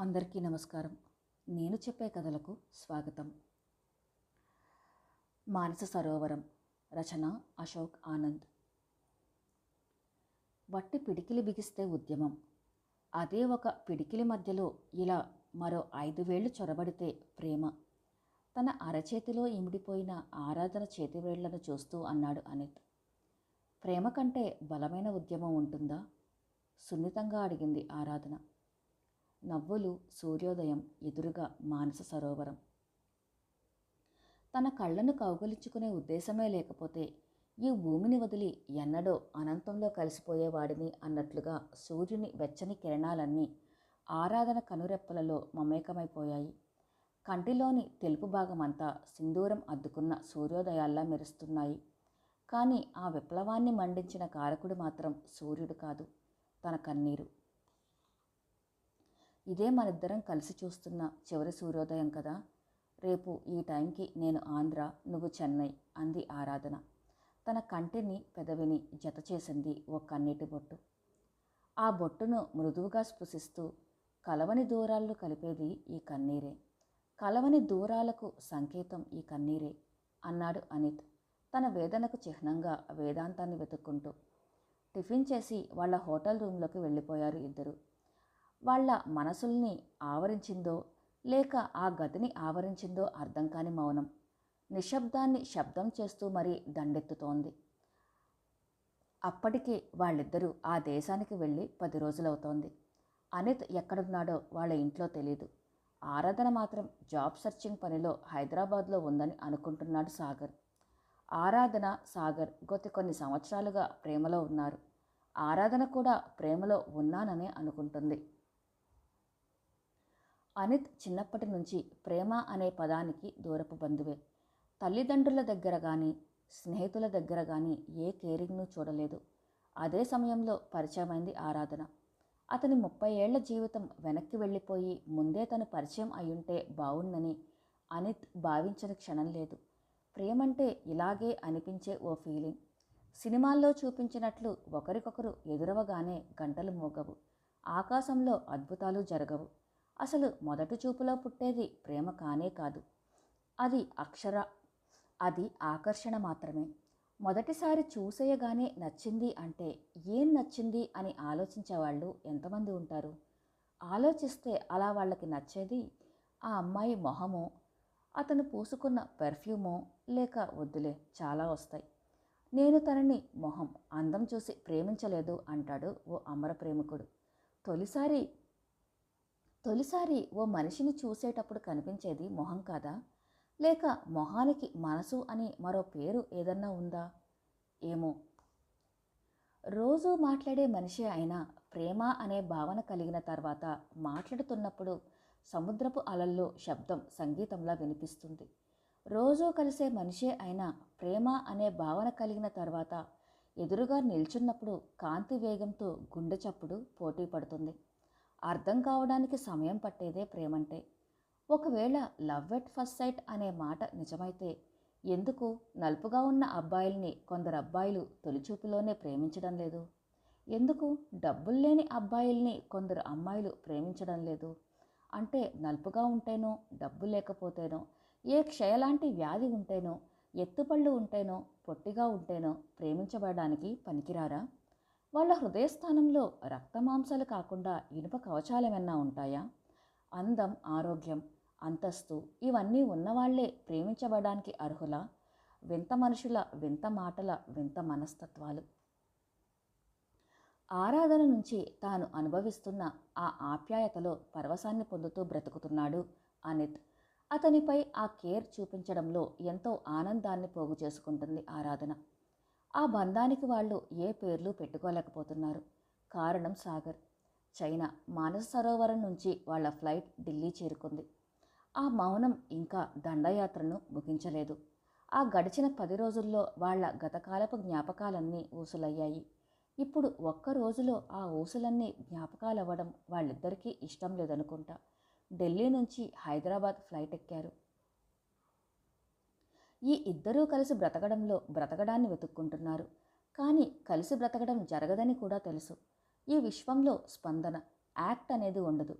అందరికీ నమస్కారం. నేను చెప్పే కథలకు స్వాగతం. మానస సరోవరం రచన అశోక్ ఆనంద్. వట్టి పిడికిలి బిగిస్తే ఉద్యమం. అదే ఒక పిడికిలి మధ్యలో ఇలా మరో ఐదు వేళ్ళు చొరబడితే ప్రేమ. తన అరచేతిలో ఇమిడిపోయిన ఆరాధన చేతివేళ్ళను చూస్తూ అన్నాడు అనిత్. ప్రేమ కంటే బలమైన ఉద్యమం ఉంటుందా? సున్నితంగా అడిగింది ఆరాధన. నవ్వులు సూర్యోదయం ఎదురుగా మానస సరోవరం. తన కళ్ళను కౌగలించుకునే ఉద్దేశమే లేకపోతే ఈ భూమిని వదిలి ఎన్నడో అనంతంలో కలిసిపోయేవాడిని అన్నట్లుగా సూర్యుని వెచ్చని కిరణాలన్నీ ఆరాధన కనురెప్పలలో మమేకమైపోయాయి. కంటిలోని తెలుపు భాగమంతా సింధూరం అద్దుకున్న సూర్యోదయాల్లా మెరుస్తున్నాయి. కానీ ఆ విప్లవాన్ని మండించిన కారకుడు మాత్రం సూర్యుడు కాదు తన కన్నీరు. ఇదే మనిద్దరం కలిసి చూస్తున్న చివరి సూర్యోదయం కదా. రేపు ఈ టైంకి నేను ఆంధ్ర నువ్వు చెన్నై అంది ఆరాధన. తన కంటిని పెదవిని జత చేసింది ఓ కన్నీటి బొట్టు. ఆ బొట్టును మృదువుగా స్పృశిస్తూ కలవని దూరాల్లో కలిపేది ఈ కన్నీరే. కలవని దూరాలకు సంకేతం ఈ కన్నీరే అన్నాడు అనిత్ తన వేదనకు చిహ్నంగా వేదాంతాన్ని వెతుక్కుంటూ. టిఫిన్ చేసి వాళ్ళ హోటల్ రూమ్లోకి వెళ్ళిపోయారు ఇద్దరు. వాళ్ళ మనసుల్ని ఆవరించిందో లేక ఆ గదిని ఆవరించిందో అర్థం కాని మౌనం. నిశ్శబ్దాన్ని శబ్దం చేస్తూ మరీ దండెత్తుతోంది. అప్పటికే వాళ్ళిద్దరూ ఆ దేశానికి వెళ్ళి పది రోజులవుతోంది. అనిత్ ఎక్కడున్నాడో వాళ్ళ ఇంట్లో తెలీదు. ఆరాధన మాత్రం జాబ్ సెర్చింగ్ పనిలో హైదరాబాద్లో ఉందని అనుకుంటున్నాడు సాగర్. ఆరాధన సాగర్ గత కొన్ని సంవత్సరాలుగా ప్రేమలో ఉన్నారు. ఆరాధన కూడా ప్రేమలో ఉన్నాననే అనుకుంటుంది. అనిత్ చిన్నప్పటి నుంచి ప్రేమ అనే పదానికి దూరపు బంధువే. తల్లిదండ్రుల దగ్గర కానీ స్నేహితుల దగ్గర కానీ ఏ కేరింగ్ను చూడలేదు. అదే సమయంలో పరిచయమైంది ఆరాధన. అతని ముప్పై ఏళ్ళ జీవితం వెనక్కి వెళ్ళిపోయి ముందే తను పరిచయం అయ్యుంటే బావుందని అనిత్ భావించిన క్షణం లేదు. ప్రేమంటే ఇలాగే అనిపించే ఓ ఫీలింగ్. సినిమాల్లో చూపించినట్లు ఒకరికొకరు ఎదురవగానే గంటలు మోగవు. ఆకాశంలో అద్భుతాలు జరగవు. అసలు మొదటి చూపులో పుట్టేది ప్రేమ కానే కాదు. అది అక్షర అది ఆకర్షణ మాత్రమే. మొదటిసారి చూసేయగానే నచ్చింది అంటే ఏం నచ్చింది అని ఆలోచించేవాళ్ళు ఎంతమంది ఉంటారు? ఆలోచిస్తే అలా వాళ్ళకి నచ్చేది ఆ అమ్మాయి మొహమో అతను పూసుకున్న పెర్ఫ్యూమో లేక వద్దులే చాలా వస్తాయి. నేను తనని మొహం అందం చూసి ప్రేమించలేదు అంటాడు ఓ అమర ప్రేమికుడు. తొలిసారి తొలిసారి ఓ మనిషిని చూసేటప్పుడు కనిపించేది మొహం కాదా? లేక మొహానికి మనసు అని మరో పేరు ఏదన్నా ఉందా? ఏమో. రోజూ మాట్లాడే మనిషి అయినా ప్రేమ అనే భావన కలిగిన తర్వాత మాట్లాడుతున్నప్పుడు సముద్రపు అలల్లో శబ్దం సంగీతంలా వినిపిస్తుంది. రోజూ కలిసే మనిషే అయినా ప్రేమ అనే భావన కలిగిన తర్వాత ఎదురుగా నిల్చున్నప్పుడు కాంతి వేగంతో గుండె చప్పుడు పోటీ పడుతుంది. అర్థం కావడానికి సమయం పట్టేదే ప్రేమంటే. ఒకవేళ లవ్ ఎట్ ఫస్ట్ సైట్ అనే మాట నిజమైతే ఎందుకు నలుపుగా ఉన్న అబ్బాయిల్ని కొందరు అబ్బాయిలు తొలిచూపులోనే ప్రేమించడం లేదు? ఎందుకు డబ్బులు లేని అబ్బాయిల్ని కొందరు అమ్మాయిలు ప్రేమించడం లేదు? అంటే నలుపుగా ఉంటేనో డబ్బు లేకపోతేనో ఏ క్షయలాంటి వ్యాధి ఉంటేనో ఎత్తుపళ్ళు ఉంటేనో పొట్టిగా ఉంటేనో ప్రేమించబడడానికి పనికిరారా? వాళ్ళ హృదయస్థానంలో రక్తమాంసాలు కాకుండా ఇనుప కవచాలమన్నా ఉంటాయా? అందం ఆరోగ్యం అంతస్తు ఇవన్నీ ఉన్నవాళ్ళే ప్రేమించబడడానికి అర్హులా? వింత మనుషుల వింత మాటల వింత మనస్తత్వాలు. ఆరాధన నుంచి తాను అనుభవిస్తున్న ఆ ఆప్యాయతలో పరవశాన్ని పొందుతూ బ్రతుకుతున్నాడు అనిత్. అతనిపై ఆ కేర్ చూపించడంలో ఎంతో ఆనందాన్ని పోగు చేసుకుంటుంది ఆరాధన. ఆ బంధానికి వాళ్ళు ఏ పేర్లు పెట్టుకోలేకపోతున్నారు. కారణం సాగర్. చైనా మానస సరోవరం నుంచి వాళ్ళ ఫ్లైట్ ఢిల్లీ చేరుకుంది. ఆ మౌనం ఇంకా దండయాత్రను ముగించలేదు. ఆ గడిచిన పది రోజుల్లో వాళ్ళ గతకాలపు జ్ఞాపకాలన్నీ ఊసులయ్యాయి. ఇప్పుడు ఒక్క రోజులో ఆ ఊసులన్నీ జ్ఞాపకాలవ్వడం వాళ్ళిద్దరికీ ఇష్టం లేదనుకుంటా. ఢిల్లీ నుంచి హైదరాబాద్ ఫ్లైట్ ఎక్కారు. ఈ ఇద్దరూ కలిసి బ్రతకడంలో బ్రతకడాన్ని వెతుక్కుంటున్నారు. కానీ కలిసి బ్రతకడం జరగదని కూడా తెలుసు. ఈ విశ్వంలో స్పందన యాక్ట్ అనేది ఉండదు.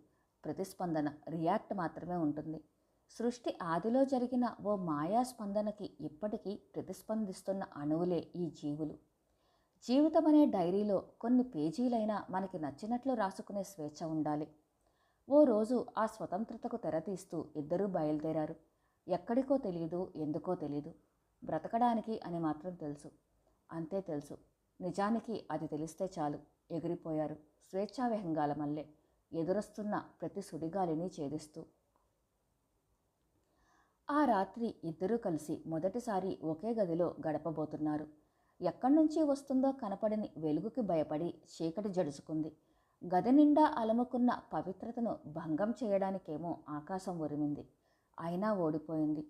ప్రతిస్పందన రియాక్ట్ మాత్రమే ఉంటుంది. సృష్టి ఆదిలో జరిగిన ఓ మాయా స్పందనకి ఇప్పటికీ ప్రతిస్పందిస్తున్న అణువులే ఈ జీవులు. జీవితం అనే డైరీలో కొన్ని పేజీలైనా మనకి నచ్చినట్లు రాసుకునే స్వేచ్ఛ ఉండాలి. ఓ రోజు ఆ స్వతంత్రతకు తెరతీస్తూ ఇద్దరూ బయలుదేరారు. ఎక్కడికో తెలియదు ఎందుకో తెలియదు బ్రతకడానికి అని మాత్రం తెలుసు. అంతే తెలుసు. నిజానికి అది తెలిస్తే చాలు. ఎగిరిపోయారు. స్వేచ్ఛావిహంగాల మల్లె. ఎదురొస్తున్న ప్రతి సుడిగాలిని ఛేదిస్తూ. ఆ రాత్రి ఇద్దరూ కలిసి మొదటిసారి ఒకే గదిలో గడపబోతున్నారు. ఎక్కడి నుంచి వస్తుందో కనపడని వెలుగుకి భయపడి చీకటి జడుచుకుంది. గది నిండా అలముకున్న పవిత్రతను భంగం చేయడానికేమో ఆకాశం ఉరిమింది అయినా ఓడిపోయింది.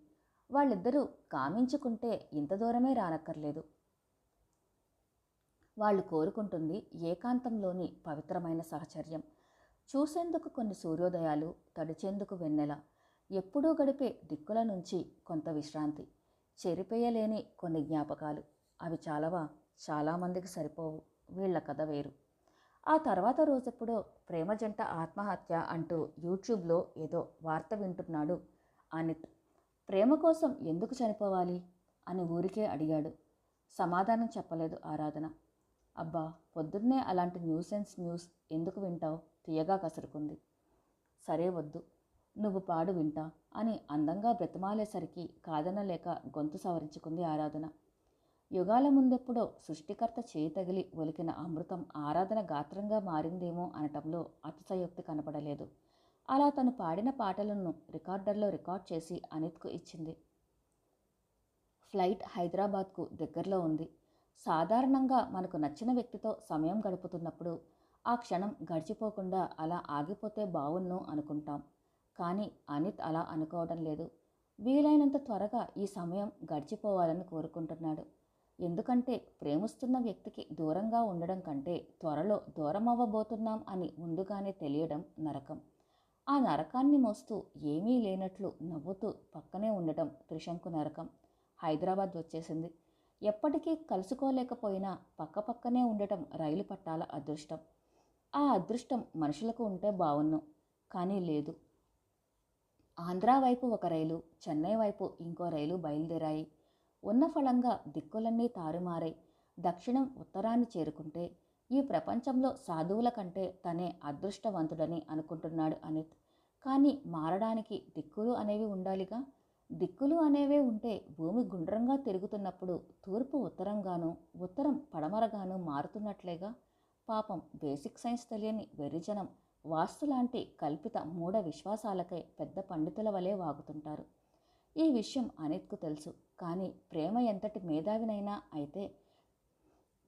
వాళ్ళిద్దరూ కామించుకుంటే ఇంత దూరమే రానక్కర్లేదు. వాళ్ళు కోరుకుంటుంది ఏకాంతంలోని పవిత్రమైన సహచర్యం. చూసేందుకు కొన్ని సూర్యోదయాలు తడిచేందుకు వెన్నెల ఎప్పుడూ గడిపే దిక్కుల నుంచి కొంత విశ్రాంతి చెరిపేయలేని కొన్ని జ్ఞాపకాలు. అవి చాలవా? చాలామందికి సరిపోవు. వీళ్ళ కథ వేరు. ఆ తర్వాత రోజెప్పుడో ప్రేమ జంట ఆత్మహత్య అంటూ యూట్యూబ్లో ఏదో వార్త వింటున్నాడు అనిత్. ప్రేమ కోసం ఎందుకు చనిపోవాలి? అని ఊరికే అడిగాడు. సమాధానం చెప్పలేదు ఆరాధన. అబ్బా పొద్దున్నే అలాంటి న్యూసెన్స్ న్యూస్ ఎందుకు వింటావు? తీయగా కసురుకుంది. సరే వద్దు. నువ్వు పాడు వింటా అని అందంగా బ్రతిమాలేసరికి కాదనలేక గొంతు సవరించుకుంది ఆరాధన. యుగాల ముందెప్పుడో సృష్టికర్త చేయి తగిలి ఒలికిన అమృతం ఆరాధన గాత్రంగా మారిందేమో అనటంలో అతిశయోక్తి కనపడలేదు. అలా తను పాడిన పాటలను రికార్డర్లో రికార్డ్ చేసి అనిత్కు ఇచ్చింది. ఫ్లైట్ హైదరాబాద్కు దగ్గరలో ఉంది. సాధారణంగా మనకు నచ్చిన వ్యక్తితో సమయం గడుపుతున్నప్పుడు ఆ క్షణం గడిచిపోకుండా అలా ఆగిపోతే బావున్ను అనుకుంటాం. కానీ అనిత్ అలా అనుకోవడం లేదు. వీలైనంత త్వరగా ఈ సమయం గడిచిపోవాలని కోరుకుంటున్నాడు. ఎందుకంటే ప్రేమిస్తున్న వ్యక్తికి దూరంగా ఉండడం కంటే త్వరలో దూరం అవ్వబోతున్నాం అని ముందుగానే తెలియడం నరకం. ఆ నరకాన్ని మోస్తూ ఏమీ లేనట్లు నవ్వుతూ పక్కనే ఉండటం త్రిశంకు నరకం. హైదరాబాద్ వచ్చేసింది. ఎప్పటికీ కలుసుకోలేకపోయినా పక్క పక్కనే ఉండటం రైలు పట్టాల అదృష్టం. ఆ అదృష్టం మనుషులకు ఉంటే బావున్ను కానీ లేదు. ఆంధ్రా వైపు ఒక రైలు చెన్నై వైపు ఇంకో రైలు బయలుదేరాయి. ఉన్న ఫలంగా దిక్కులన్నీ తారుమారై దక్షిణం ఉత్తరాన్ని చేరుకుంటే ఈ ప్రపంచంలో సాధువుల కంటే తనే అదృష్టవంతుడని అనుకుంటున్నాడు అనిత్. కానీ మారడానికి దిక్కులు అనేవి ఉండాలిగా? దిక్కులు అనేవే ఉంటే భూమి గుండ్రంగా తిరుగుతున్నప్పుడు తూర్పు ఉత్తరంగాను ఉత్తరం పడమరగాను మారుతున్నట్లేగా? పాపం బేసిక్ సైన్స్ తెలియని వెర్రిజనం వాస్తు లాంటి కల్పిత మూఢ విశ్వాసాలకై పెద్ద పండితుల వలె వాగుతుంటారు. ఈ విషయం అనిత్కు తెలుసు. కానీ ప్రేమ ఎంతటి మేధావినైనా అయితే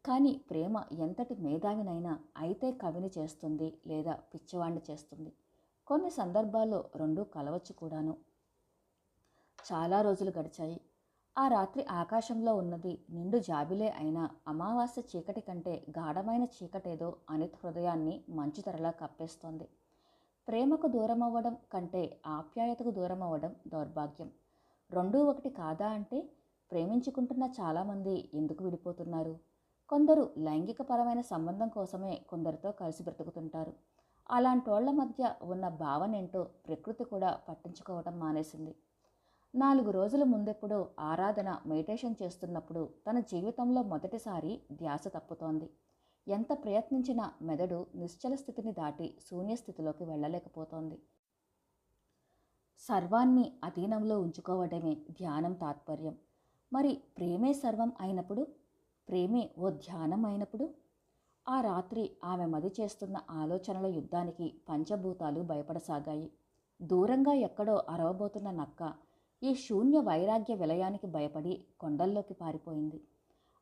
కానీ ప్రేమ ఎంతటి మేధావినైనా అయితే కవిని చేస్తుంది లేదా పిచ్చివాణ్ణి చేస్తుంది. కొన్ని సందర్భాల్లో రెండూ కలవచ్చు కూడాను. చాలా రోజులు గడిచాయి. ఆ రాత్రి ఆకాశంలో ఉన్నది నిండు జాబిలే అయినా అమావాస్య చీకటి కంటే గాఢమైన చీకటేదో అనిత్ హృదయాన్ని మంచు మంచుతెరలా కప్పేస్తోంది. ప్రేమకు దూరమవ్వడం కంటే ఆప్యాయతకు దూరమవ్వడం దౌర్భాగ్యం. రెండూ ఒకటి కాదా అంటే ప్రేమించుకుంటున్న చాలామంది ఎందుకు విడిపోతున్నారు? కొందరు లైంగికపరమైన సంబంధం కోసమే కొందరితో కలిసి బ్రతుకుతుంటారు. అలాంటోళ్ళ మధ్య ఉన్న భావనేంటో ప్రకృతి కూడా పట్టించుకోవటం మానేసింది. నాలుగు రోజుల ముందెప్పుడో ఆరాధన మెడిటేషన్ చేస్తున్నప్పుడు తన జీవితంలో మొదటిసారి ధ్యాస తప్పుతోంది. ఎంత ప్రయత్నించినా మెదడు నిశ్చల స్థితిని దాటి శూన్యస్థితిలోకి వెళ్ళలేకపోతోంది. సర్వాన్ని అధీనంలో ఉంచుకోవడమే ధ్యానం తాత్పర్యం. మరి ప్రేమే సర్వం అయినప్పుడు ప్రేమే ఓ ధ్యానం అయినప్పుడు ఆ రాత్రి ఆమె మది చేస్తున్న ఆలోచనల యుద్ధానికి పంచభూతాలు భయపడసాగాయి. దూరంగా ఎక్కడో అరవబోతున్న నక్క ఈ శూన్య వైరాగ్య విలయానికి భయపడి కొండల్లోకి పారిపోయింది.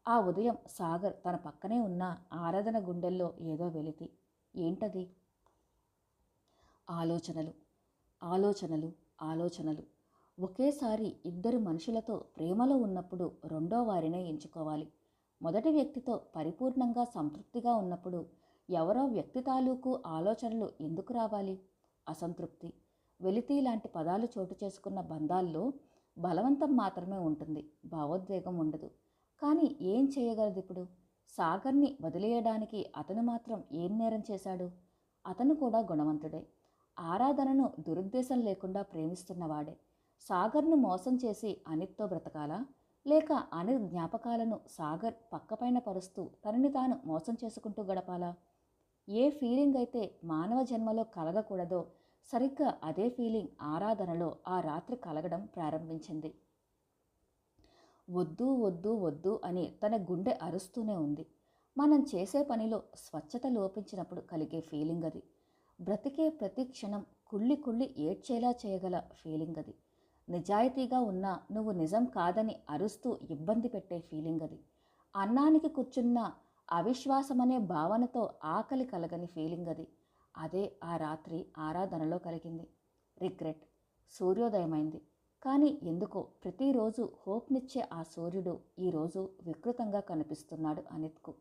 ఆ ఉదయం సాగర్ తన పక్కనే ఉన్న ఆరాధన గుండెల్లో ఏదో వెలితి. ఏంటది? ఆలోచనలు ఆలోచనలు ఆలోచనలు. ఒకేసారి ఇద్దరు మనుషులతో ప్రేమలో ఉన్నప్పుడు రెండో వారినే ఎంచుకోవాలి. మొదటి వ్యక్తితో పరిపూర్ణంగా సంతృప్తిగా ఉన్నప్పుడు ఎవరో వ్యక్తి తాలూకు ఆలోచనలు ఎందుకు రావాలి? అసంతృప్తి. వెలితి లాంటి పదాలు చోటు చేసుకున్న బంధాల్లో బలవంతం మాత్రమే ఉంటుంది. భావోద్వేగం ఉండదు. కానీ ఏం చేయగలదు ఇప్పుడు? సాగర్ని వదిలేయడానికి అతను మాత్రం ఏం నేరం చేశాడు? అతను కూడా గుణవంతుడే. ఆరాధనను దురుద్దేశం లేకుండా ప్రేమిస్తున్నవాడే సాగర్ను మోసం చేసి అనిత్తో బ్రతకాలా? లేక అనిత్ జ్ఞాపకాలను సాగర్ పక్కపైన పరుస్తూ తనని తాను మోసం చేసుకుంటూ గడపాలా? ఏ ఫీలింగ్ అయితే మానవ జన్మలో కలగకూడదో సరిగ్గా అదే ఫీలింగ్ ఆరాధనలో ఆ రాత్రి కలగడం ప్రారంభించింది. వద్దు వద్దు వద్దు అని తన గుండె అరుస్తూనే ఉంది. మనం చేసే పనిలో స్వచ్ఛత లోపించినప్పుడు కలిగే ఫీలింగ్ అది. బ్రతికే ప్రతి క్షణం కుళ్ళి కుళ్ళి ఏడ్చేలా చేయగల ఫీలింగ్ అది. నిజాయితీగా ఉన్నా నువ్వు నిజం కాదని అరుస్తూ ఇబ్బంది పెట్టే ఫీలింగ్ అది. అన్నానికి కూర్చున్న అవిశ్వాసమనే భావనతో ఆకలి కలగని ఫీలింగ్ అది. అదే ఆ రాత్రి ఆరాధనలో కలిగింది. రిగ్రెట్. సూర్యోదయమైంది. కానీ ఎందుకో ప్రతిరోజు హోప్నిచ్చే ఆ సూర్యుడు ఈరోజు వికృతంగా కనిపిస్తున్నాడు అనిత్కు.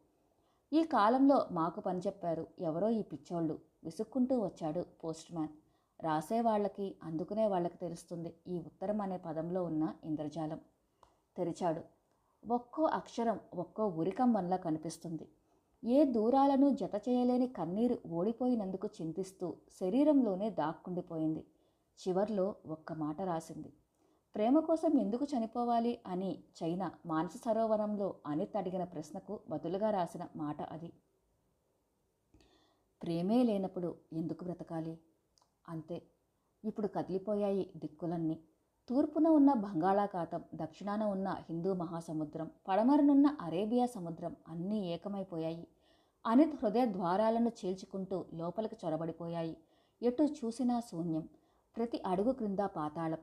ఈ కాలంలో మాకు పని చెప్పారు. ఎవరో ఈ పిచ్చోళ్ళు. విసుక్కుంటూ వచ్చాడు పోస్ట్ మ్యాన్ రాసేవాళ్ళకి అందుకునే వాళ్ళకి తెలుస్తుంది ఈ ఉత్తరం అనే పదంలో ఉన్న ఇంద్రజాలం. తెరిచాడు. ఒక్కో అక్షరం ఒక్కో ఉరికంబంలా కనిపిస్తుంది. ఏ దూరాలను జత చేయలేని కన్నీరు ఓడిపోయినందుకు చింతిస్తూ శరీరంలోనే దాక్కుండిపోయింది. చివర్లో ఒక్క మాట రాసింది. ప్రేమ కోసం ఎందుకు చనిపోవాలి అని చైనా మానస సరోవరంలో అనిత్ అడిగిన ప్రశ్నకు బదులుగా రాసిన మాట అది. ప్రేమే లేనప్పుడు ఎందుకు బ్రతకాలి? అంతే. ఇప్పుడు కదిలిపోయాయి దిక్కులన్నీ. తూర్పున ఉన్న బంగాళాఖాతం దక్షిణాన ఉన్న హిందూ మహాసముద్రం పడమరనున్న అరేబియా సముద్రం అన్నీ ఏకమైపోయాయి. అనిత్ హృదయ ద్వారాలను చీల్చుకుంటూ లోపలికి చొరబడిపోయాయి. ఎటు చూసినా శూన్యం. ప్రతి అడుగు క్రింద పాతాళం.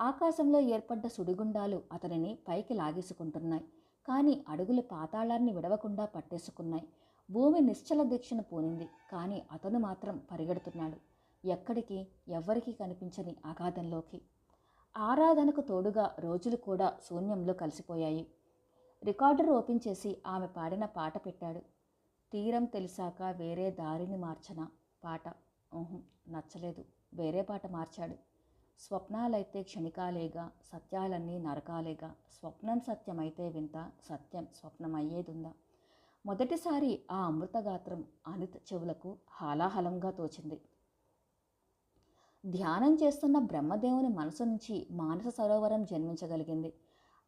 ఆకాశంలో ఏర్పడ్డ సుడిగుండాలు అతనిని పైకి లాగేసుకుంటున్నాయి. కానీ అడుగులు పాతాళాన్ని విడవకుండా పట్టేసుకున్నాయి. భూమి నిశ్చల దీక్షను పూనింది. కానీ అతను మాత్రం పరిగెడుతున్నాడు. ఎక్కడికి ఎవ్వరికీ కనిపించని అగాధంలోకి ఆరాధనకు తోడుగా రోజులు కూడా శూన్యంలో కలిసిపోయాయి. రికార్డర్ ఓపెన్ చేసి ఆమె పాడిన పాట పెట్టాడు. తీరం తెలిసాక వేరే దారిని మార్చన పాట. నచ్చలేదు. వేరే పాట మార్చాడు. స్వప్నాలైతే క్షణికాలేగా సత్యాలన్నీ నరకాలేగా. స్వప్నం సత్యమైతే వింత సత్యం స్వప్నమయ్యేదుందా? మొదటిసారి ఆ అమృతగాత్రం అనిత్ చెవులకు హాలాహలంగా తోచింది. ధ్యానం చేస్తున్న బ్రహ్మదేవుని మనసు నుంచి మానస సరోవరం జన్మించగలిగింది.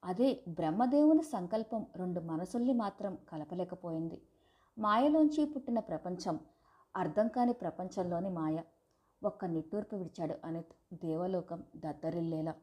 అదే బ్రహ్మదేవుని సంకల్పం రెండు మనసుల్ని మాత్రం కలపలేకపోయింది. మాయలోంచి పుట్టిన ప్రపంచం అర్థం కాని ప్రపంచంలోని మాయ. ఒక్క నిట్టూర్పు విడిచాడు అనిత్. దేవలోకం దద్దరిల్లేలా.